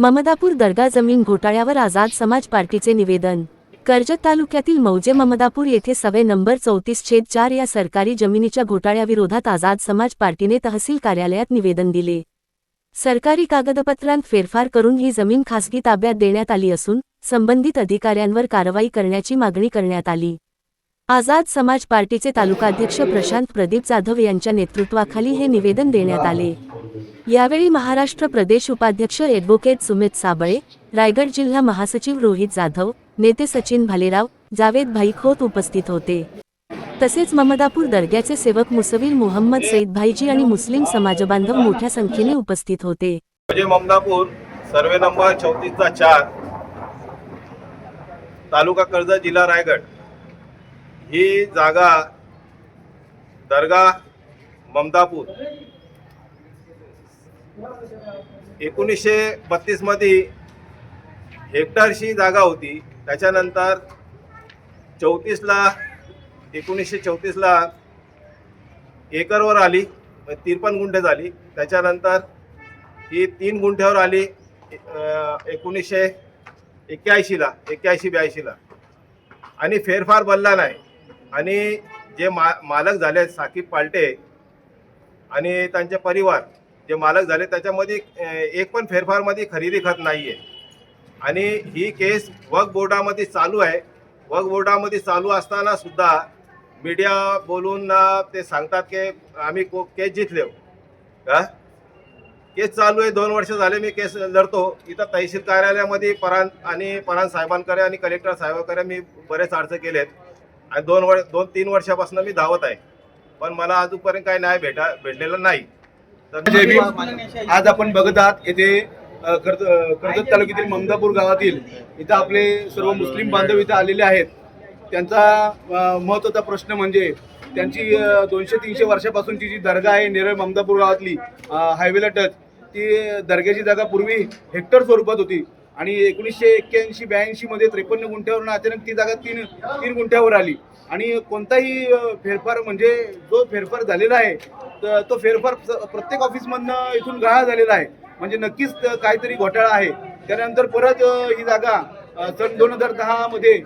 ममदापूर दर्गा जमीन घोटाळ्यावर आझाद समाज पार्टीचे निवेदन. कर्जत तालुक्यातील मौजे ममदापूर येथे सवे नंबर चौतीस छेद चार या सरकारी जमिनीच्या घोटाळ्याविरोधात आझाद समाज पार्टीने तहसील कार्यालयात निवेदन दिले. सरकारी कागदपत्रांत फेरफार करून ही जमीन खासगी ताब्यात देण्यात आली असून संबंधित अधिकाऱ्यांवर कारवाई करण्याची मागणी करण्यात आली. आझाद समाज पार्टीचे तालुकाध्यक्ष प्रशांत प्रदीप जाधव यांच्या नेतृत्वाखाली हे निवेदन देण्यात आले. यावेळी महाराष्ट्र प्रदेश उपाध्यक्ष ॲडव्होकेट सुमित साबळे रायगड जिल्हा महासचिव रोहित जाधव नेते सचिन भालेराव जावेद भाई खोत उपस्थित होते. तसेच ममदापूर दर्ग्याचे सेवक मुसवीर मुहम्मद सईद भाईजी आणि मुस्लिम समाजबांधव मोठ्या संख्येने उपस्थित होते. म्हणजे ममदापूर सर्वे नंबर चौतीसचा चार तालुका कर्ज जिल्हा रायगड. ही जागा दर्गा ममदापूर एकोणीसशे बत्तीसमध्ये हेक्टरशी जागा होती. त्याच्यानंतर चौतीसला एकोणीसशे चौतीसला एकरवर आली तिरपन गुंठे झाली. त्याच्यानंतर ही तीन गुंठ्यावर आली एकोणीसशे एक्क्याऐंशीला एक्क्याऐंशी ब्याऐंशीला आणि फेरफार बनला नाही. आणि जे मा मालक झाले साकीब पालटे आणि त्यांचे परिवार जे मालक झाले त्याच्यामध्ये एक पण फेरफारमध्ये खरेदी खत नाही आहे आणि ही केस वक बोर्डामध्ये चालू आहे. वक बोर्डामध्ये चालू असताना सुद्धा मीडिया बोलून ते सांगतात की आम्ही को केस जिथले का हो. केस चालू आहे दोन वर्ष झाले मी केस लढतो. इथं तहसील कार्यालयामध्ये परान आणि परान साहेबांकडे आणि कलेक्टर साहेबांकडे मी बरेच अर्ज केलेत. आणि दोन वर दोन तीन वर्षापासून मी धावत आहे. पण मला अजूनपर्यंत काही न्याय भेटा भेटलेला नाही. तर. आज आपण बघत आहात येथे कर्जत तालुक्यातील ममदापूर गावातील इथं आपले सर्व मुस्लिम बांधव इथं आलेले आहेत. त्यांचा अ, महत्त्वाचा प्रश्न म्हणजे त्यांची दोनशे तीनशे वर्षापासूनची जी दर्गा आहे नेरळ ममदापूर गावातली हायवेला टच ती दर्ग्याची जागा पूर्वी हेक्टर स्वरूपात होती. आणि एकोणीसशे एक्क्याऐंशी ब्याऐंशी मध्ये त्रेपन्न गुंठ्यावरून अचानक ती जागा तीन तीन गुंठ्यावर आली. आणि कोणताही फेरफार म्हणजे जो फेरफार झालेला आहे तर तो फेरफार स- प्रत्येक ऑफिसमधनं इथून गहाळ झालेला आहे. म्हणजे नक्कीच काहीतरी घोटाळा आहे. त्यानंतर परत ही जागा सन दोन हजार दहामध्ये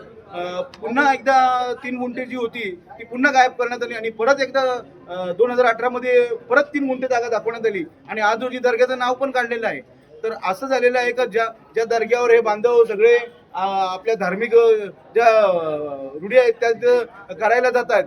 पुन्हा एकदा तीन गुंठे जी होती ती पुन्हा गायब करण्यात आली आणि परत एकदा दोन हजार अठरामध्ये परत तीन गुंठे जागा दाखवण्यात आली आणि आज रोजी दर्ग्याचं नाव पण काढलेलं आहे. तर असं झालेलं आहे का ज्या ज्या दर्ग्यावर हे बांधव सगळे आपल्या धार्मिक ज्या रूढी आहेत त्या करायला जात आहेत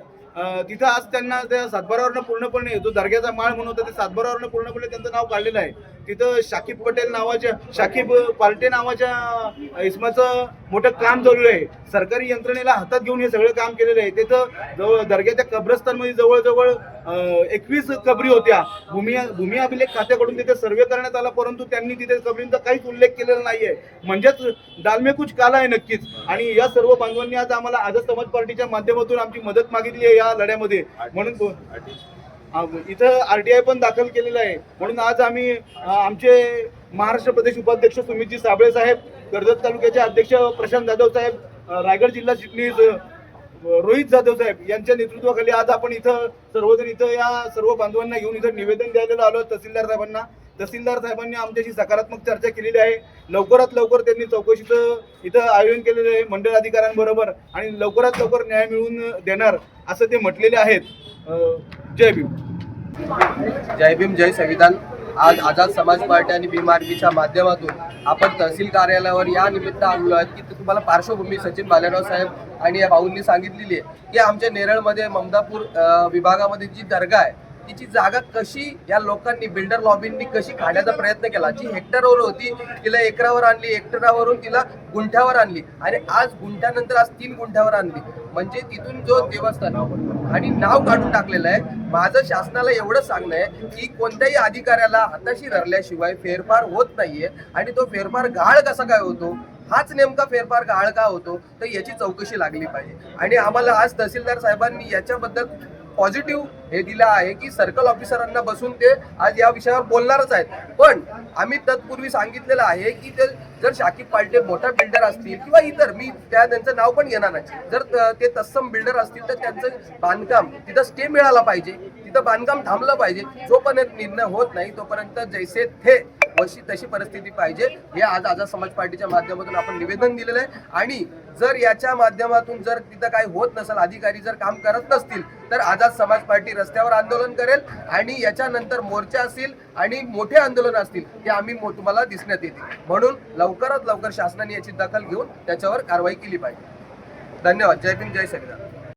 तिथं आज त्यांना त्या सातबारावरनं पूर्णपणे जो दर्ग्याचा माळ म्हणून होता ते सातबारावरनं पूर्णपणे त्यांचं नाव काढलेलं आहे. तिथं शाकिब पटेल नावाच्या शाकिब पार्टे नावाच्या इसमाचं मोठं काम चालू आहे. सरकारी यंत्रणेला हातात घेऊन हे सगळं काम केलेलं आहे. तिथं जवळ दर्ग्याच्या कब्रस्तानमध्ये जवळजवळ एकवीस कबरी होत्या. भूमी भूमी अभिलेख खात्याकडून तिथे सर्वे करण्यात आला परंतु त्यांनी तिथे कबरींचा काहीच उल्लेख केलेला नाहीये. म्हणजेच डालमे कुछ काला आहे नक्कीच. आणि या सर्व बांधवांनी आज आम्हाला आझाद समाज पार्टीच्या माध्यमातून आमची मदत मागितली आहे या लढ्यामध्ये. म्हणून इथं आरटीआय पण दाखल केलेलं आहे. म्हणून आज आम्ही आमचे महाराष्ट्र प्रदेश उपाध्यक्ष सुमितजी साबळे साहेब कर्जत तालुक्याचे अध्यक्ष प्रशांत जाधव साहेब रायगड जिल्हा चिटणीस रोहित जाधव साहेब यांच्या नेतृत्वाखाली आज आपण इथं सर्वजण इथं या सर्व बांधवांना घेऊन इथं निवेदन द्यायला आलो तहसीलदार साहेबांना. तहसीलदार साहेबांनी आमच्याशी सकारात्मक चर्चा केलेली आहे. लवकरात लवकर त्यांनी चौकशीचं इथं आयोजन केलेलं आहे मंडळ अधिकाऱ्यांबरोबर आणि लवकरात लवकर न्याय मिळवून देणार असं ते म्हटलेले आहेत. जय भीम. जय भीम जय संविधान. आज आझाद समाज पार्टी आणि भीम माध्यमातून आपण तहसील कार्यालयावर या निमित्त आणलो आहेत की तुम्हाला पार्श्वभूमी सचिन बालेराव साहेब आणि या भाऊंनी सांगितलेली आहे की आमच्या नेरळमध्ये ममदापूर विभागामध्ये जी दर्गा आहे तिची जागा कशी या लोकांनी बिल्डर लॉबींनी कशी काढण्याचा प्रयत्न केला? जी हेक्टरवर होती तिला एकरावर आणली हेक्टरावरून तिला गुंठ्यावर आणली. आणि आज गुंठ्यानंतर आज तीन गुंठ्यावर आणली. म्हणजे तिथून जो देवस्थान आणि नाव काढून टाकलेलं आहे माझं शासनाला एवढं सांगणं आहे की कोणत्याही अधिकाऱ्याला हाताशी धरल्याशिवाय फेरफार होत नाहीये आणि तो फेरफार गाळ कसा काय होतो? हाच नेमका फेरफार गाळ का होतो? तर याची चौकशी लागली पाहिजे. आणि आम्हाला आज तहसीलदार साहेबांनी याच्याबद्दल पॉझिटिव्ह हे दिलं आहे की सर्कल ऑफिसरांना बसून ते आज या विषयावर बोलणारच आहेत. पण आम्ही तत्पूर्वी सांगितलेलं आहे की ते जर शाकिब पालटे मोठा बिल्डर असतील किंवा इतर मी त्या त्यांचं नाव पण घेणार नाही. जर त- ते तत्सम बिल्डर असतील तर त्यांचं बांधकाम तिथं स्टे मिळाला पाहिजे तिथं बांधकाम थांबलं पाहिजे जोपर्यंत निर्णय होत नाही तोपर्यंत जैसे थे. वशी तशी परिस्थिती पाहिजे. हे आज आझाद समाज पार्टीच्या माध्यमातून आपण निवेदन दिलेलं आहे. आणि जर याच्या माध्यमातून जर तिथं काही होत नसेल अधिकारी जर काम करत नसतील तर आझाद समाज पार्टी रस्त्यावर आंदोलन करेल आणि याच्यानंतर मोर्चा असतील आणि मोठे आंदोलन असतील हे आम्ही मो- तुम्हाला दिसण्यात येतील. म्हणून लवकरात लवकर शासनाने याची दखल घेऊन त्याच्यावर कारवाई केली पाहिजे. धन्यवाद. जय भीम जय सगळ्या